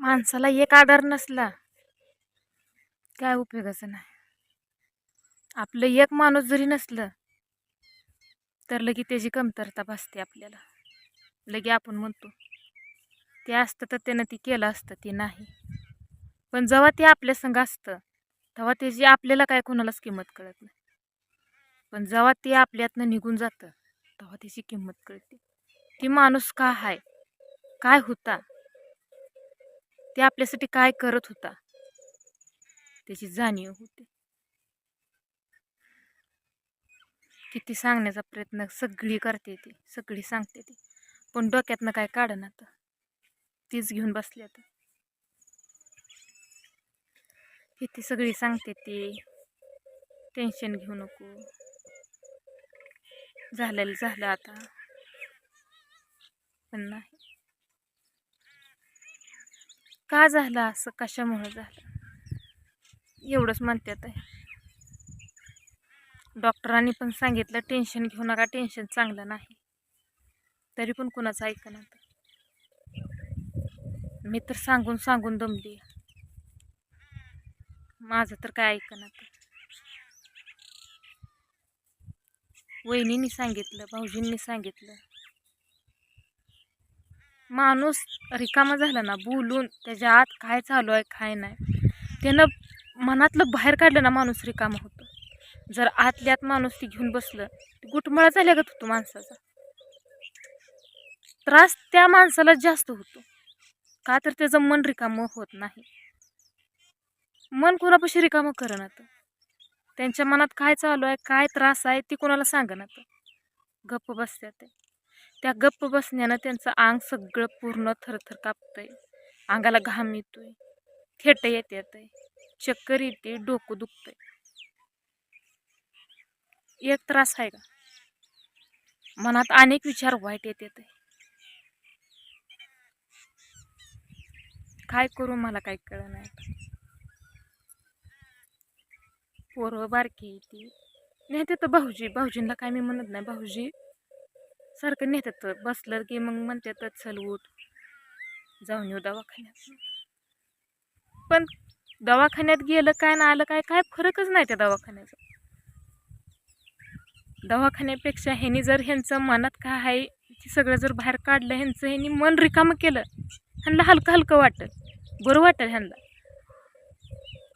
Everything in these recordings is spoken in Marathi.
माणसाला एक आधार नसला काय उपयोगाचं नाही. आपलं एक माणूस जरी नसलं तर लगे त्याची कमतरता भासते आपल्याला. लगे आपण म्हणतो ते असतं तर त्यानं ती केलं असतं ते नाही. पण जेव्हा ते आपल्या संग असतं तेव्हा त्याची आपल्याला काय कोणालाच किंमत कळत नाही. पण जेव्हा ते आपल्यातनं निघून जातं तेव्हा त्याची किंमत कळते. ती माणूस का आहे काय होता? ते आपल्यासाठी काय करत होता? त्याची जाणीव होते. किती सांगण्याचा प्रयत्न सगळी करते ती सगळी सांगते ती. पण डोक्यातनं काय काढणं आता तीच घेऊन बसली आता किती सगळी सांगते ती. टेन्शन घेऊ नको. झालेलं झालं आता. पण नाही. का झालं असं? कशामुळं झालं? एवढंच म्हणतात आहे. डॉक्टरांनी पण सांगितलं टेन्शन घेऊ नका टेन्शन चांगलं नाही. तरी पण कुणाचं ऐकणार मी तर सांगून सांगून दमली. माझं तर काय ऐकणार वहिनींनी सांगितलं भाऊजींनी सांगितलं. माणूस रिकामा झाला ना बोलून त्याच्या आत काय चालू आहे काय नाही. त्यानं मनातलं बाहेर काढलं ना माणूस रिकामा होतो. जर आतल्यात माणूस ती घेऊन बसलं गुटमळा झाल्यागत होतो माणसाचा. त्रास त्या माणसाला जास्त होतो. का तर त्याचं मन रिकामं होत नाही. मन कोणापाशी रिकामं करणं त्यांच्या मनात काय चालू आहे काय त्रास आहे ती कोणाला सांगणार? गप्प बसत्या ते त्या गप्प बसण्यानं त्यांचं अंग सगळं पूर्ण थरथर कापतंय. अंगाला घाम येतोय. थेट येत येतंय. चक्कर येते डोकं दुखतंय. एक त्रास आहे का? मनात अनेक विचार वाईट येत येते काय करू मला काही कळ नाही पोरं बारकी येते नाही ते तर भाऊजी भाऊजींना काय मी म्हणत नाही. भाऊजी सारखं नेतात बसलं की मग म्हणतात चल उठ जाऊन येऊ दवाखान्यात. पण दवाखान्यात गेलं काय ना आलं काय काय फरकच नाही त्या दवाखान्याचा. दवाखान्यापेक्षा ह्यानी जर ह्यांचं मनात काय आहे ते सगळं जर बाहेर काढलं ह्यांचं ह्यांनी मन रिकामं केलं ह्यांना हलकं हलकं वाटत बरं वाटेल ह्यांना.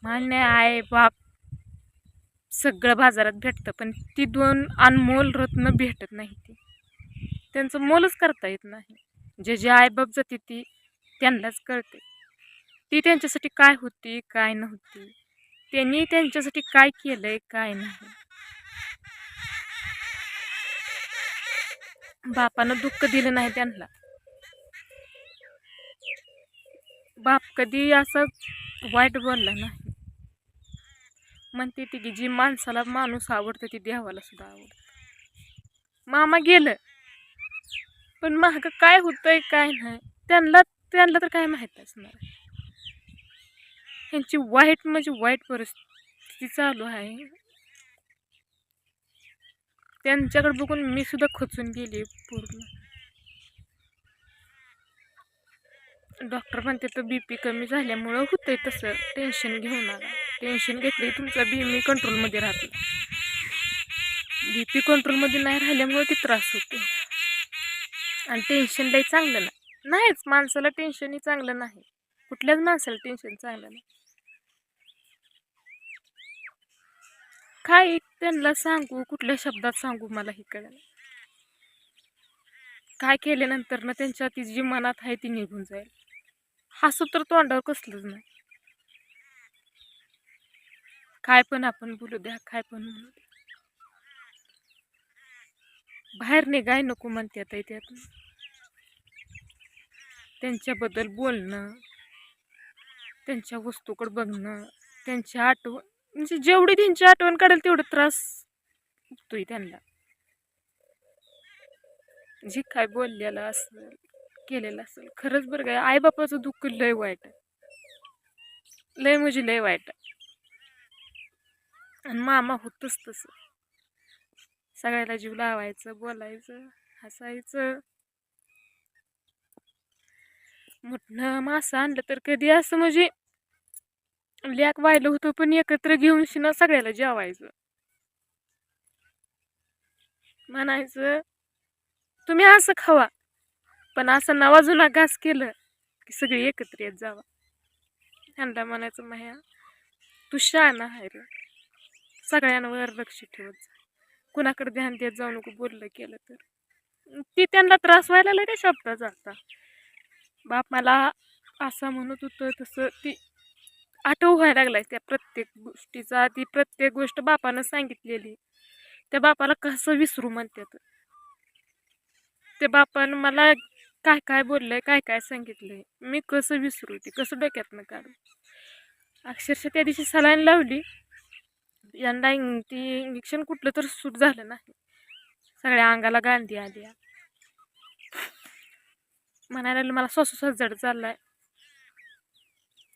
मान्य आहे बाप सगळं बाजारात भेटतं पण ती दोन अनमोल रत्न भेटत नाही ती. त्यांचं मोलच करता येत नाही. जे जे आईबाप जाते ती त्यांनाच कळते. ती त्यांच्यासाठी काय होती काय नव्हती? त्यांनी त्यांच्यासाठी काय केलंय काय नाही? बापानं दुःख दिलं नाही त्यांना. बाप कधी असं वाईट बोलला नाही. म्हणते ती की जी माणसाला माणूस आवडतं ती देवाला सुद्धा आवडतं. मामा गेलं. पण महाग काय होतंय काय नाही. त्यांना त्यांना तर काय माहीत असणार. ह्यांची वाईट म्हणजे वाईट परिस्थिती चालू आहे. त्यांच्याकडे बघून मी सुद्धा खचून गेली पूर्ण. डॉक्टर म्हणते तर बी पी कमी झाल्यामुळं होतंय तसं. टेन्शन घेऊ नका. टेन्शन घेतलं तुमचा बी मी कंट्रोलमध्ये राहते बी पी कंट्रोलमध्ये नाही राहिल्यामुळे ती त्रास होतो आणि टेन्शन लई चांगलं नाही. नाहीच माणसाला टेन्शनही चांगलं नाही. कुठल्याच माणसाला टेन्शन चांगलं नाही. काय त्यांना सांगू कुठल्या शब्दात सांगू मला हे कळलं काय केल्यानंतर ना त्यांच्या ती जी मनात आहे ती निघून जाईल. हसू तर तोंडावर कसलंच नाही. काय पण आपण बोलू द्या काय पण म्हणू द्या. बाहेर निघाय नको म्हणते आता त्यातून. त्यांच्याबद्दल बोलणं त्यांच्या वस्तूकडे बघणं त्यांची आठवण म्हणजे जेवढी त्यांची आठवण काढेल तेवढं त्रास होतोय त्यांना. जे काय बोललेलं असेल केलेलं असेल खरंच बरं काय आईबापाचं दुःख लय वाईट लय म्हणजे लय वाईट आणि मामा होतच तसं. सगळ्याला जीव लावायचं बोलायचं हसायचं. मोठं मासा आणलं तर कधी असं म्हणजे लॅक व्हायला होतं पण एकत्र घेऊन शिना सगळ्याला जेवायचं. म्हणायचं तुम्ही असं खावा पण असं नवाजुना घास केलं की सगळी एकत्र येत जावा. त्यांना म्हणायचं माया तू शहाणा आहे रे. सगळ्यांवर लक्ष ठेवत जा. कुणाकडे ध्यान देत जाऊ नको बोललं केलं तर. ती त्यांना त्रास व्हायला लागला त्या शब्दाचा आता बाप मला असं म्हणत होतं तसं ती आठव व्हायला लागलाय त्या प्रत्येक गोष्टीचा. ती प्रत्येक गोष्ट बापानं सांगितलेली. त्या बापाला कसं विसरू म्हणतात त्या बापानं मला काय काय बोललंय काय काय सांगितलंय मी कसं विसरू ती? कसं डोक्यातनं काढू? अक्षरशः त्या दिवशी सलाईन लावली. यंदा इंग ती इंजेक्शन कुठलं तर सूट झालं नाही. सगळ्या अंगाला गांधी आली म्हणायला लागलं मला श्वास जड चाललाय.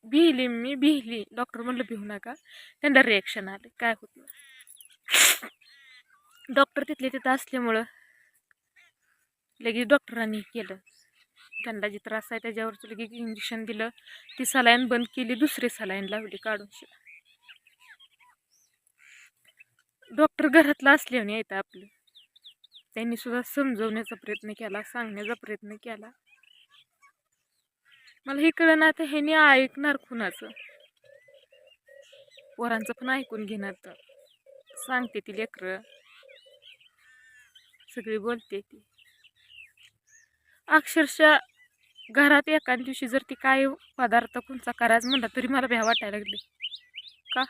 भिली मी भिली. डॉक्टर म्हणलं भिवू नका. त्यांना रिॲक्शन आले. काय होत नाही. डॉक्टर तिथले तिथं असल्यामुळं लगेच डॉक्टरांनी केलं. त्यांना जी त्रास आहे त्याच्यावरचं लगेच इंजेक्शन दिलं. ती सलाईन बंद केली दुसरी सलाईन लावली काढून शिवाय. डॉक्टर घरातला असल्याने येतं आपलं. त्यांनी सुद्धा समजवण्याचा प्रयत्न केला सांगण्याचा प्रयत्न केला. मला हे कळलं ना आता ह्याने ऐकणार कुणाचं? पोरांचं पण ऐकून घेणार तर. सांगते ती लेकरं. सगळी बोलते ती. अक्षरशः घरात एका दिवशी जर ती काय पदार्थ कोणचा करायचं म्हणला तरी मला भ्या वाटायला लागली. का?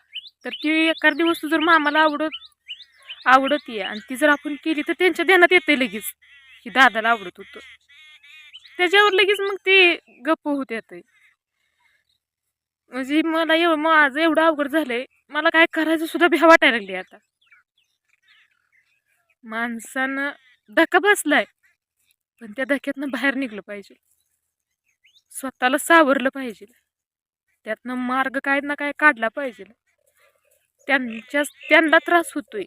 तर ती एखादी वस्तू जर मामाला आवडत आवडत आहे आणि ती जर आपण केली तर त्यांच्या ध्यानात येते लगेच. की दादाला आवडत होतं. त्याच्यावर लगेच मग ते गप्प होत येते म्हणजे मला एव माझं एवढं अवघड झालंय. मला काय करायचं सुद्धा भ्या वाटायला लागली आता. माणसानं धक्का बसलाय. पण त्या धक्क्यातनं बाहेर निघलं पाहिजे. स्वतःला सावरलं पाहिजे. त्यातनं मार्ग काय ना काय काढला पाहिजे. त्यांच्या त्यांना त्रास होतोय.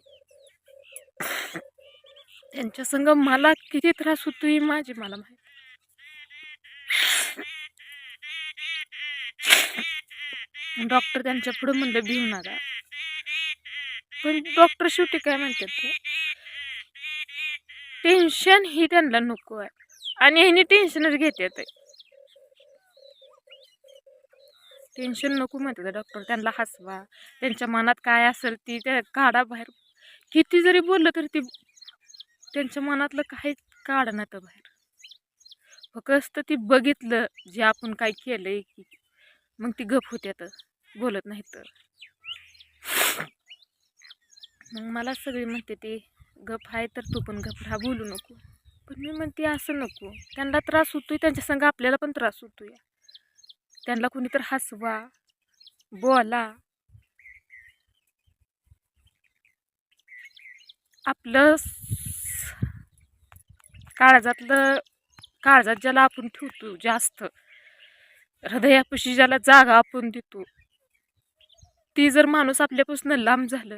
त्यांच्या संग मला किती त्रास होतोय माझी मला माहिती डॉक्टर त्यांच्या पुढे म्हणलं भिऊ नका. पण डॉक्टर शेवटी काय म्हणतात? टेन्शन ही त्यांना नको आहे. आणि ह्यानी टेन्शनच घेतात टेन्शन नको म्हणतात डॉक्टर. त्यांना हसवा. त्यांच्या मनात काय असेल ती त्या काढा बाहेर किती जरी बोललं तरी ते त्यांच्या मनातलं काही काढणार बाहेर. फक्त ती बघितलं जे आपण काय केलंय की मग ती गप होत्यात बोलत नाही तर. मग मला सगळी म्हणते ते गप आहे तर तू पण गप राहा बोलू नको. पण मी म्हणते असं नको. त्यांना त्रास होतोय त्यांच्या संग आपल्याला पण त्रास होतोय. त्यांना कोणी तर हसवा बोला. आपलं काळजातलं काळजात ज्याला आपण ठेवतो जास्त हृदयापाशी ज्याला जागा आपण देतो ती जर माणूस आपल्यापासून लांब झालं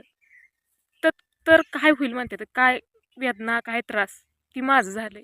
तर तर काय होईल म्हणते? तर काय वेदना काय त्रास? ती माझं झालं